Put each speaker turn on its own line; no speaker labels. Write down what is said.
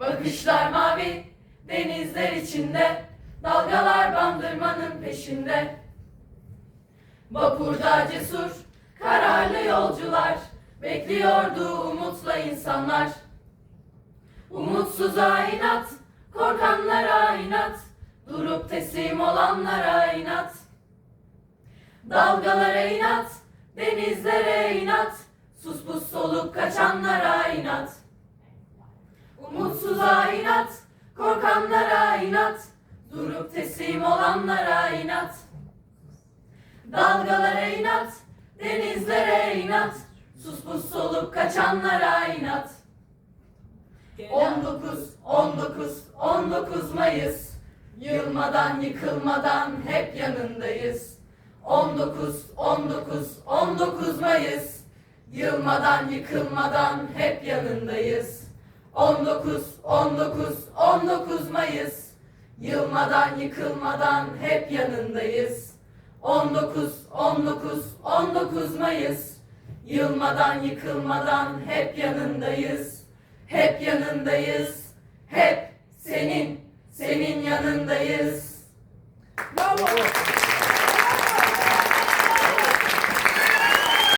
Bakışlar mavi denizler içinde Dalgalar bandırmanın peşinde. Vapurda cesur kararlı yolcular Bekliyordu umutla insanlar. Umutsuza inat korkanlara inat Durup teslim olanlara inat. Dalgalara inat denizlere inat Sus pus solup kaçanlara inat Umutsuza inat, korkanlara inat, durup teslim olanlara inat. Dalgalara inat, denizlere inat, sus pus solup kaçanlara inat. 19, 19, 19 Mayıs, yılmadan yıkılmadan hep yanındayız. 19, 19, 19 Mayıs, yılmadan yıkılmadan hep yanındayız. 19, 19, 19 Mayıs. Yılmadan yıkılmadan hep yanındayız. 19, 19, 19 Mayıs. Yılmadan yıkılmadan hep yanındayız. Hep yanındayız. Hep senin, senin yanındayız.